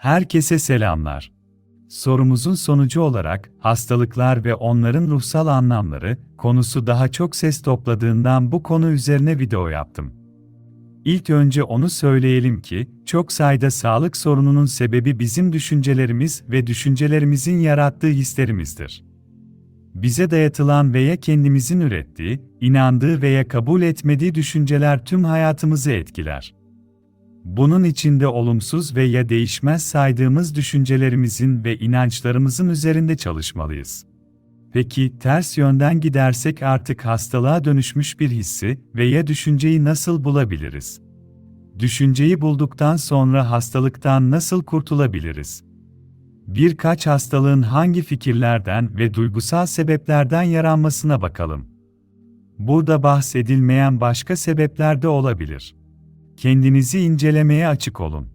Herkese selamlar. Sorumuzun sonucu olarak hastalıklar ve onların ruhsal anlamları konusu daha çok ses topladığından bu konu üzerine video yaptım. İlk önce onu söyleyelim ki, çok sayıda sağlık sorununun sebebi bizim düşüncelerimiz ve düşüncelerimizin yarattığı hislerimizdir. Bize dayatılan veya kendimizin ürettiği, inandığı veya kabul etmediği düşünceler tüm hayatımızı etkiler. Bunun içinde olumsuz ve ya değişmez saydığımız düşüncelerimizin ve inançlarımızın üzerinde çalışmalıyız. Peki ters yönden gidersek artık hastalığa dönüşmüş bir hissi veya düşünceyi nasıl bulabiliriz? Düşünceyi bulduktan sonra hastalıktan nasıl kurtulabiliriz? Birkaç hastalığın hangi fikirlerden ve duygusal sebeplerden yaranmasına bakalım. Burada bahsedilmeyen başka sebepler de olabilir. Kendinizi incelemeye açık olun.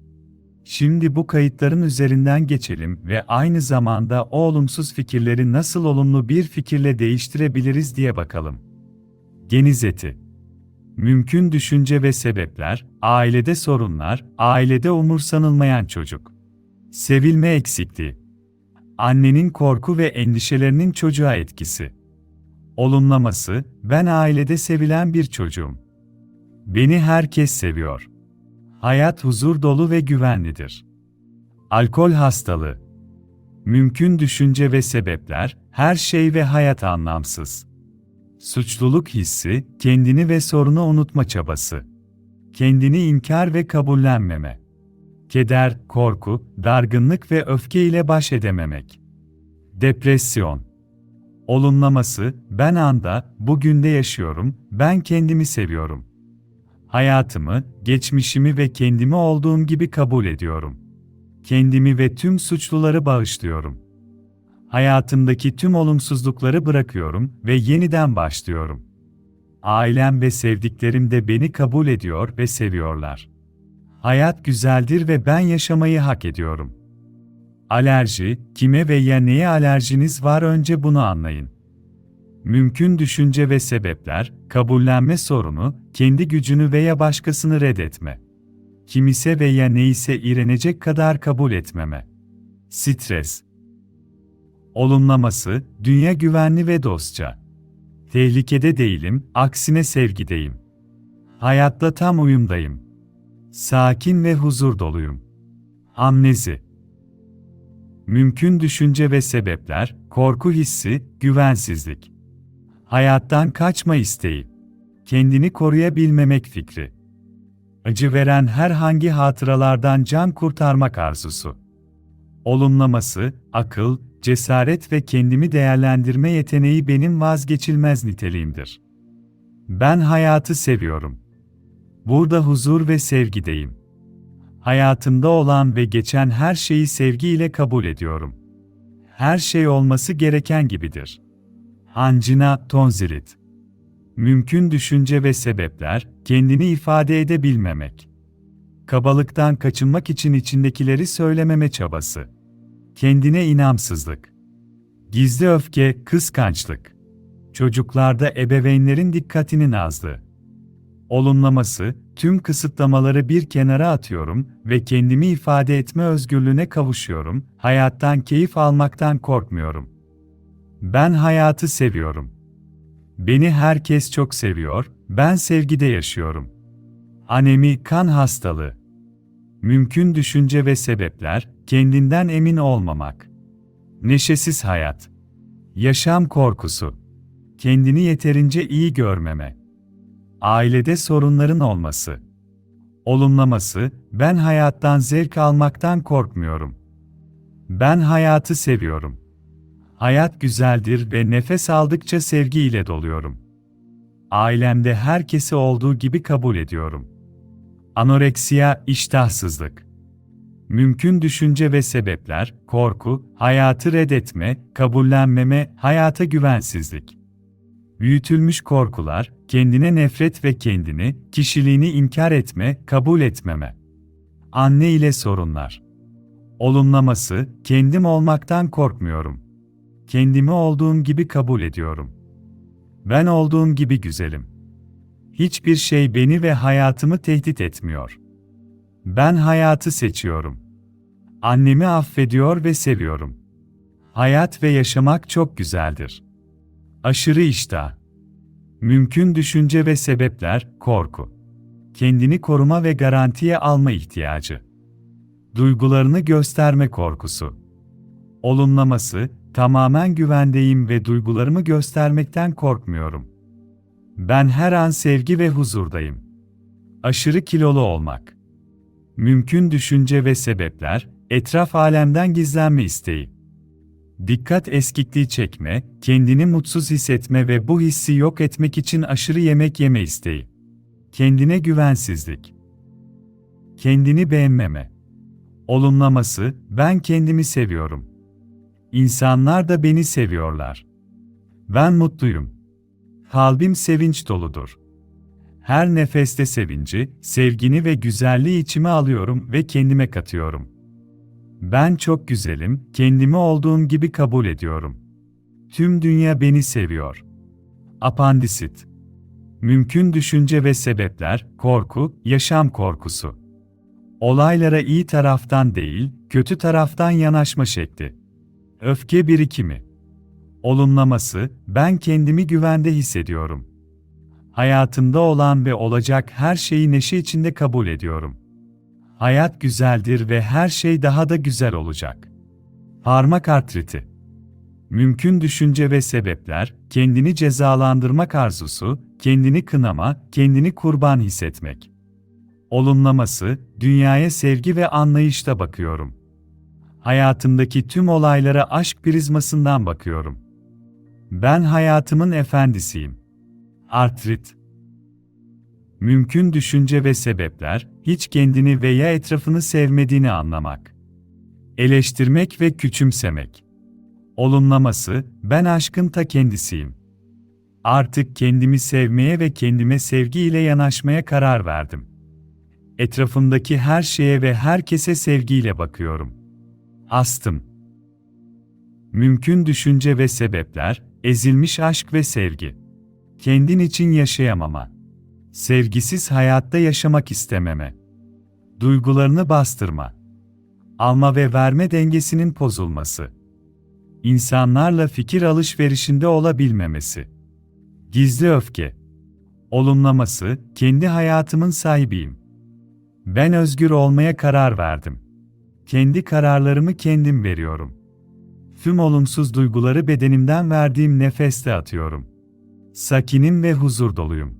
Şimdi bu kayıtların üzerinden geçelim ve aynı zamanda o olumsuz fikirleri nasıl olumlu bir fikirle değiştirebiliriz diye bakalım. Geniz eti. Mümkün düşünce ve sebepler, ailede sorunlar, ailede umursanılmayan çocuk. Sevilme eksikliği. Annenin korku ve endişelerinin çocuğa etkisi. Olumlaması, ben ailede sevilen bir çocuğum. Beni herkes seviyor. Hayat huzur dolu ve güvenlidir. Alkol hastalığı. Mümkün düşünce ve sebepler, her şey ve hayat anlamsız. Suçluluk hissi, kendini ve sorunu unutma çabası. Kendini inkar ve kabullenmeme. Keder, korku, dargınlık ve öfke ile baş edememek. Depresyon. Olumlaması, ben anda, bugünde yaşıyorum, ben kendimi seviyorum. Hayatımı, geçmişimi ve kendimi olduğum gibi kabul ediyorum. Kendimi ve tüm suçluları bağışlıyorum. Hayatımdaki tüm olumsuzlukları bırakıyorum ve yeniden başlıyorum. Ailem ve sevdiklerim de beni kabul ediyor ve seviyorlar. Hayat güzeldir ve ben yaşamayı hak ediyorum. Alerji, kime ve ya neye alerjiniz var önce bunu anlayın. Mümkün düşünce ve sebepler, kabullenme sorunu, kendi gücünü veya başkasını reddetme. Kimise veya neyse iğrenecek kadar kabul etmeme. Stres. Olumlaması, dünya güvenli ve dostça. Tehlikede değilim, aksine sevgideyim. Hayatta tam uyumdayım. Sakin ve huzur doluyum. Amnezi. Mümkün düşünce ve sebepler, korku hissi, güvensizlik. Hayattan kaçma isteği. Kendini koruyabilmemek fikri. Acı veren herhangi hatıralardan can kurtarmak arzusu. Olumlaması, akıl, cesaret ve kendimi değerlendirme yeteneği benim vazgeçilmez niteliğimdir. Ben hayatı seviyorum. Burada huzur ve sevgideyim. Hayatımda olan ve geçen her şeyi sevgiyle kabul ediyorum. Her şey olması gereken gibidir. Angina tonzilit. Mümkün düşünce ve sebepler, kendini ifade edebilmemek. Kabalıktan kaçınmak için içindekileri söylememe çabası. Kendine inamsızlık. Gizli öfke, kıskançlık. Çocuklarda ebeveynlerin dikkatinin azlığı. Olumlaması, tüm kısıtlamaları bir kenara atıyorum ve kendimi ifade etme özgürlüğüne kavuşuyorum, hayattan keyif almaktan korkmuyorum. Ben hayatı seviyorum. Beni herkes çok seviyor, ben sevgide yaşıyorum. Anemi kan hastalığı. Mümkün düşünce ve sebepler, kendinden emin olmamak. Neşesiz hayat. Yaşam korkusu. Kendini yeterince iyi görmeme. Ailede sorunların olması. Olumlaması, ben hayattan zevk almaktan korkmuyorum. Ben hayatı seviyorum. Hayat güzeldir ve nefes aldıkça sevgiyle doluyorum. Ailemde herkesi olduğu gibi kabul ediyorum. Anoreksiya, iştahsızlık. Mümkün düşünce ve sebepler, korku, hayatı reddetme, kabullenmeme, hayata güvensizlik. Büyütülmüş korkular, kendine nefret ve kendini, kişiliğini inkar etme, kabul etmeme. Anne ile sorunlar. Olumlaması, kendim olmaktan korkmuyorum. Kendimi olduğum gibi kabul ediyorum. Ben olduğum gibi güzelim. Hiçbir şey beni ve hayatımı tehdit etmiyor. Ben hayatı seçiyorum. Annemi affediyor ve seviyorum. Hayat ve yaşamak çok güzeldir. Aşırı iştah. Mümkün düşünce ve sebepler, korku. Kendini koruma ve garantiye alma ihtiyacı. Duygularını gösterme korkusu. Olumlaması, tamamen güvendeyim ve duygularımı göstermekten korkmuyorum. Ben her an sevgi ve huzurdayım. Aşırı kilolu olmak. Mümkün düşünce ve sebepler, etraf alemden gizlenme isteği. Dikkat eskikliği çekme, kendini mutsuz hissetme ve bu hissi yok etmek için aşırı yemek yeme isteği. Kendine güvensizlik. Kendini beğenmeme. Olumlaması, ben kendimi seviyorum. İnsanlar da beni seviyorlar. Ben mutluyum. Kalbim sevinç doludur. Her nefeste sevinci, sevgini ve güzelliği içime alıyorum ve kendime katıyorum. Ben çok güzelim, kendimi olduğum gibi kabul ediyorum. Tüm dünya beni seviyor. Apandisit Mümkün düşünce ve sebepler, korku, yaşam korkusu. Olaylara iyi taraftan değil, kötü taraftan yanaşma şekli. Öfke birikimi. Olumlaması, ben kendimi güvende hissediyorum. Hayatımda olan ve olacak her şeyi neşe içinde kabul ediyorum. Hayat güzeldir ve her şey daha da güzel olacak. Parmak artriti. Mümkün düşünce ve sebepler, kendini cezalandırmak arzusu, kendini kınama, kendini kurban hissetmek. Olumlaması, dünyaya sevgi ve anlayışla bakıyorum. Hayatımdaki tüm olaylara aşk prizmasından bakıyorum. Ben hayatımın efendisiyim. Artrit Mümkün düşünce ve sebepler, hiç kendini veya etrafını sevmediğini anlamak. Eleştirmek ve küçümsemek. Olumlaması, ben aşkın ta kendisiyim. Artık kendimi sevmeye ve kendime sevgiyle yanaşmaya karar verdim. Etrafımdaki her şeye ve herkese sevgiyle bakıyorum. Astım. Mümkün düşünce ve sebepler, ezilmiş aşk ve sevgi. Kendin için yaşayamama. Sevgisiz hayatta yaşamak istememe. Duygularını bastırma. Alma ve verme dengesinin bozulması. İnsanlarla fikir alışverişinde olabilmemesi. Gizli öfke. Olumlaması, kendi hayatımın sahibiyim. Ben özgür olmaya karar verdim. Kendi kararlarımı kendim veriyorum. Tüm olumsuz duyguları bedenimden verdiğim nefeste atıyorum. Sakinim ve huzur doluyum.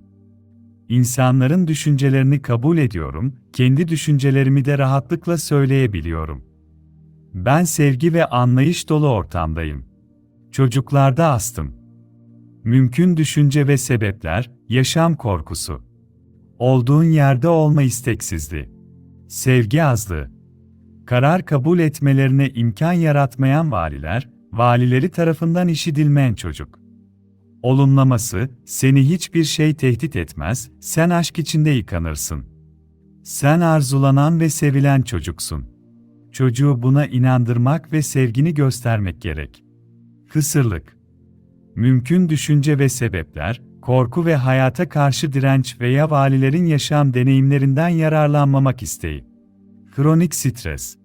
İnsanların düşüncelerini kabul ediyorum, kendi düşüncelerimi de rahatlıkla söyleyebiliyorum. Ben sevgi ve anlayış dolu ortamdayım. Çocuklarda astım. Mümkün düşünce ve sebepler, yaşam korkusu. Olduğun yerde olma isteksizliği. Sevgi azlığı. Karar kabul etmelerine imkan yaratmayan valiler, valileri tarafından işidilmeyen çocuk. Olumlaması, seni hiçbir şey tehdit etmez, sen aşk içinde yıkanırsın. Sen arzulanan ve sevilen çocuksun. Çocuğu buna inandırmak ve sevgini göstermek gerek. Kısırlık. Mümkün düşünce ve sebepler, korku ve hayata karşı direnç veya valilerin yaşam deneyimlerinden yararlanmamak isteği. Kronik stres.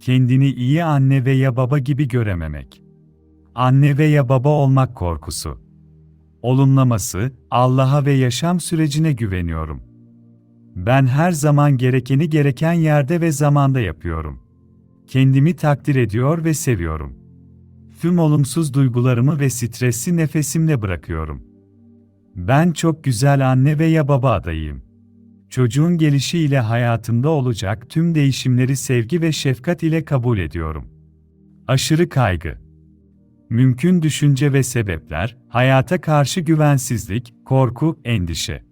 Kendini iyi anne veya baba gibi görememek. Anne veya baba olmak korkusu. Olumlaması, Allah'a ve yaşam sürecine güveniyorum. Ben her zaman gerekeni gereken yerde ve zamanda yapıyorum. Kendimi takdir ediyor ve seviyorum. Tüm olumsuz duygularımı ve stressi nefesimle bırakıyorum. Ben çok güzel anne veya baba adayıyım. Çocuğun gelişi ile hayatımda olacak tüm değişimleri sevgi ve şefkat ile kabul ediyorum. Aşırı kaygı. Mümkün düşünce ve sebepler, hayata karşı güvensizlik, korku, endişe.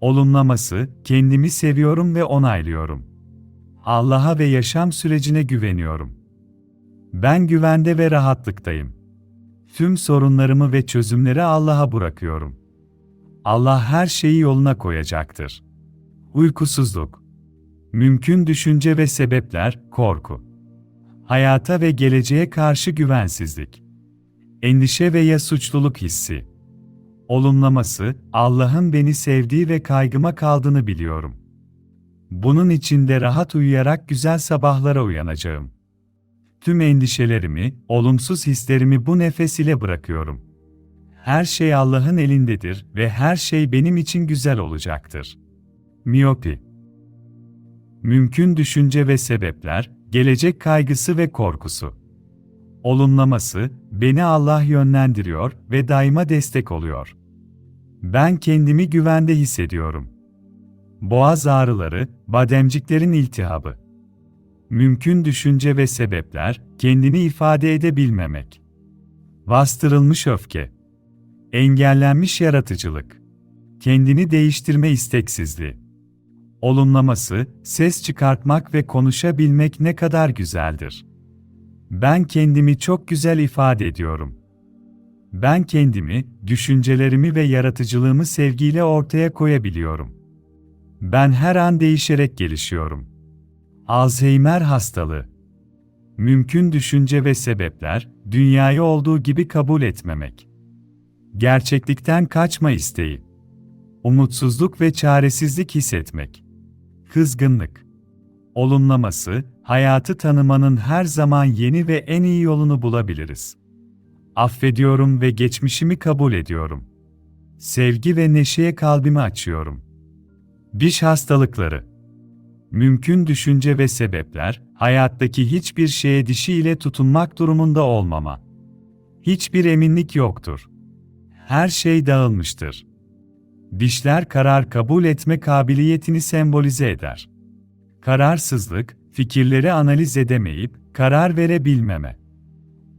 Olumlaması, kendimi seviyorum ve onaylıyorum. Allah'a ve yaşam sürecine güveniyorum. Ben güvende ve rahatlıktayım. Tüm sorunlarımı ve çözümleri Allah'a bırakıyorum. Allah her şeyi yoluna koyacaktır. Uykusuzluk. Mümkün düşünce ve sebepler, korku. Hayata ve geleceğe karşı güvensizlik. Endişe veya suçluluk hissi. Olumlaması, Allah'ın beni sevdiği ve kaygıma kaldığını biliyorum. Bunun için de rahat uyuyarak güzel sabahlara uyanacağım. Tüm endişelerimi, olumsuz hislerimi bu nefes ile bırakıyorum. Her şey Allah'ın elindedir ve her şey benim için güzel olacaktır. Miyopi Mümkün düşünce ve sebepler, gelecek kaygısı ve korkusu. Olumlaması, beni Allah yönlendiriyor ve daima destek oluyor. Ben kendimi güvende hissediyorum. Boğaz ağrıları, bademciklerin iltihabı. Mümkün düşünce ve sebepler, kendini ifade edebilmemek. Bastırılmış öfke. Engellenmiş yaratıcılık. Kendini değiştirme isteksizliği. Olumlaması, ses çıkartmak ve konuşabilmek ne kadar güzeldir. Ben kendimi çok güzel ifade ediyorum. Ben kendimi, düşüncelerimi ve yaratıcılığımı sevgiyle ortaya koyabiliyorum. Ben her an değişerek gelişiyorum. Alzheimer hastalığı. Mümkün düşünce ve sebepler, dünyayı olduğu gibi kabul etmemek. Gerçeklikten kaçma isteği. Umutsuzluk ve çaresizlik hissetmek. Kızgınlık. Olumlaması, hayatı tanımanın her zaman yeni ve en iyi yolunu bulabiliriz. Affediyorum ve geçmişimi kabul ediyorum. Sevgi ve neşeye kalbimi açıyorum. Diş hastalıkları. Mümkün düşünce ve sebepler, hayattaki hiçbir şeye dişiyle tutunmak durumunda olmama. Hiçbir eminlik yoktur. Her şey dağılmıştır. Dişler karar kabul etme kabiliyetini sembolize eder. Kararsızlık, fikirleri analiz edemeyip karar verebilmeme.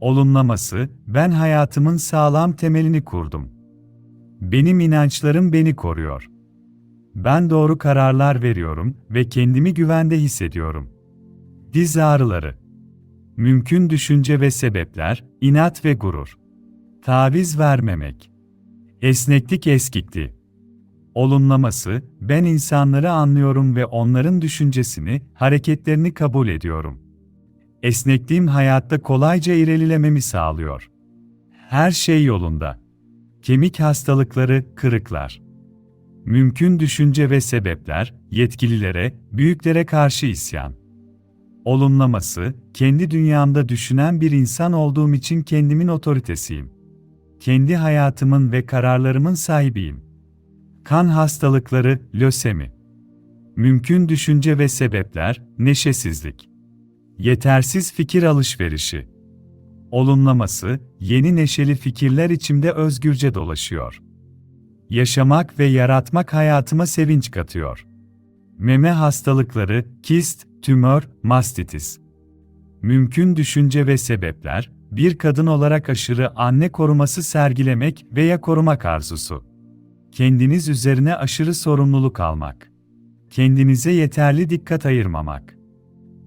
Olumlaması, ben hayatımın sağlam temelini kurdum. Benim inançlarım beni koruyor. Ben doğru kararlar veriyorum ve kendimi güvende hissediyorum. Diz ağrıları. Mümkün düşünce ve sebepler, inat ve gurur. Taviz vermemek. Esneklik eskikti. Olumlaması, ben insanları anlıyorum ve onların düşüncesini, hareketlerini kabul ediyorum. Esnekliğim hayatta kolayca ilerlememi sağlıyor. Her şey yolunda. Kemik hastalıkları, kırıklar. Mümkün düşünce ve sebepler, yetkililere, büyüklere karşı isyan. Olumlaması, kendi dünyamda düşünen bir insan olduğum için kendimin otoritesiyim. Kendi hayatımın ve kararlarımın sahibiyim. Kan hastalıkları, lösemi. Mümkün düşünce ve sebepler, neşesizlik. Yetersiz fikir alışverişi. Olumlaması, yeni neşeli fikirler içimde özgürce dolaşıyor. Yaşamak ve yaratmak hayatıma sevinç katıyor. Meme hastalıkları, kist, tümör, mastitis. Mümkün düşünce ve sebepler, bir kadın olarak aşırı anne koruması sergilemek veya korumak arzusu. Kendiniz üzerine aşırı sorumluluk almak. Kendinize yeterli dikkat ayırmamak.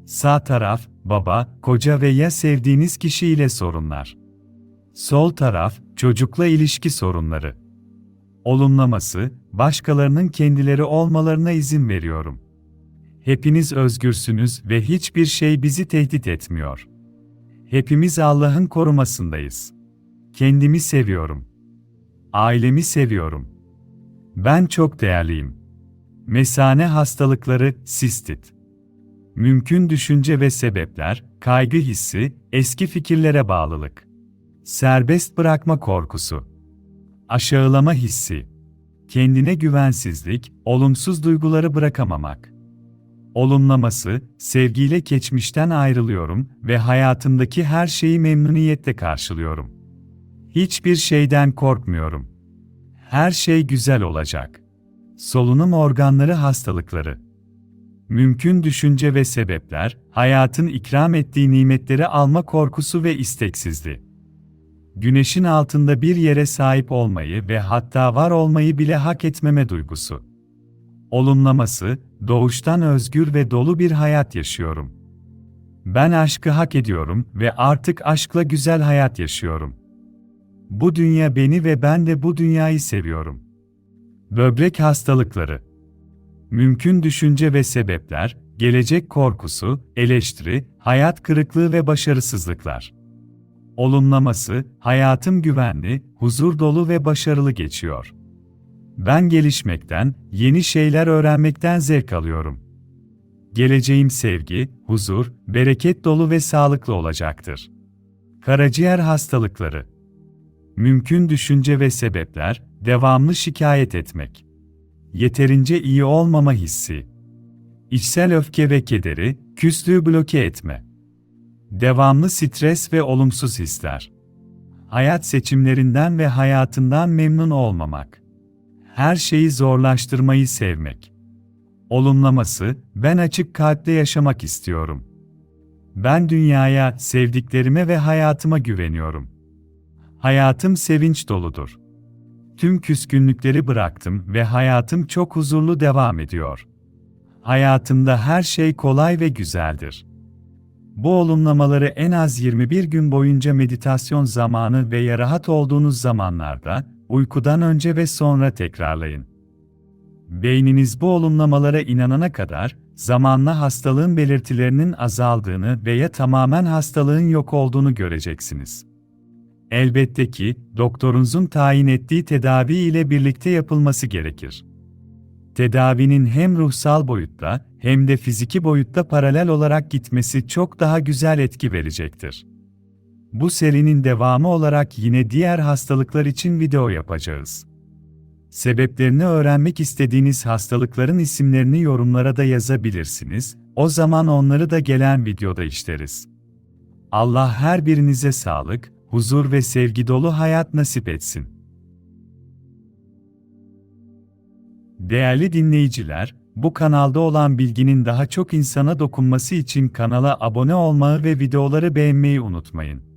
Sağ taraf, baba, koca ve ya sevdiğiniz kişiyle sorunlar. Sol taraf, çocukla ilişki sorunları. Olumlaması, başkalarının kendileri olmalarına izin veriyorum. Hepiniz özgürsünüz ve hiçbir şey bizi tehdit etmiyor. Hepimiz Allah'ın korumasındayız. Kendimi seviyorum. Ailemi seviyorum. Ben çok değerliyim. Mesane hastalıkları, sistit. Mümkün düşünce ve sebepler, kaygı hissi, eski fikirlere bağlılık. Serbest bırakma korkusu. Aşağılama hissi. Kendine güvensizlik, olumsuz duyguları bırakamamak. Olumlaması, sevgiyle geçmişten ayrılıyorum ve hayatımdaki her şeyi memnuniyetle karşılıyorum. Hiçbir şeyden korkmuyorum. Her şey güzel olacak. Solunum organları hastalıkları. Mümkün düşünce ve sebepler, hayatın ikram ettiği nimetleri alma korkusu ve isteksizliği. Güneşin altında bir yere sahip olmayı ve hatta var olmayı bile hak etmeme duygusu. Olumlaması, doğuştan özgür ve dolu bir hayat yaşıyorum. Ben aşkı hak ediyorum ve artık aşkla güzel hayat yaşıyorum. Bu dünya beni ve ben de bu dünyayı seviyorum. Böbrek hastalıkları. Mümkün düşünce ve sebepler, gelecek korkusu, eleştiri, hayat kırıklığı ve başarısızlıklar. Olumlaması, hayatım güvenli, huzur dolu ve başarılı geçiyor. Ben gelişmekten, yeni şeyler öğrenmekten zevk alıyorum. Geleceğim sevgi, huzur, bereket dolu ve sağlıklı olacaktır. Karaciğer hastalıkları. Mümkün düşünce ve sebepler, devamlı şikayet etmek. Yeterince iyi olmama hissi. İçsel öfke ve kederi, küslüğü bloke etme. Devamlı stres ve olumsuz hisler. Hayat seçimlerinden ve hayatından memnun olmamak. Her şeyi zorlaştırmayı sevmek. Olumlaması, ben açık kalple yaşamak istiyorum. Ben dünyaya, sevdiklerime ve hayatıma güveniyorum. Hayatım sevinç doludur. Tüm küskünlükleri bıraktım ve hayatım çok huzurlu devam ediyor. Hayatımda her şey kolay ve güzeldir. Bu olumlamaları en az 21 gün boyunca meditasyon zamanı veya rahat olduğunuz zamanlarda, uykudan önce ve sonra tekrarlayın. Beyniniz bu olumlamalara inanana kadar, zamanla hastalığın belirtilerinin azaldığını veya tamamen hastalığın yok olduğunu göreceksiniz. Elbette ki, doktorunuzun tayin ettiği tedavi ile birlikte yapılması gerekir. Tedavinin hem ruhsal boyutta hem de fiziki boyutta paralel olarak gitmesi çok daha güzel etki verecektir. Bu serinin devamı olarak yine diğer hastalıklar için video yapacağız. Sebeplerini öğrenmek istediğiniz hastalıkların isimlerini yorumlara da yazabilirsiniz, o zaman onları da gelen videoda işleriz. Allah her birinize sağlık, huzur ve sevgi dolu hayat nasip etsin. Değerli dinleyiciler, bu kanalda olan bilginin daha çok insana dokunması için kanala abone olmayı ve videoları beğenmeyi unutmayın.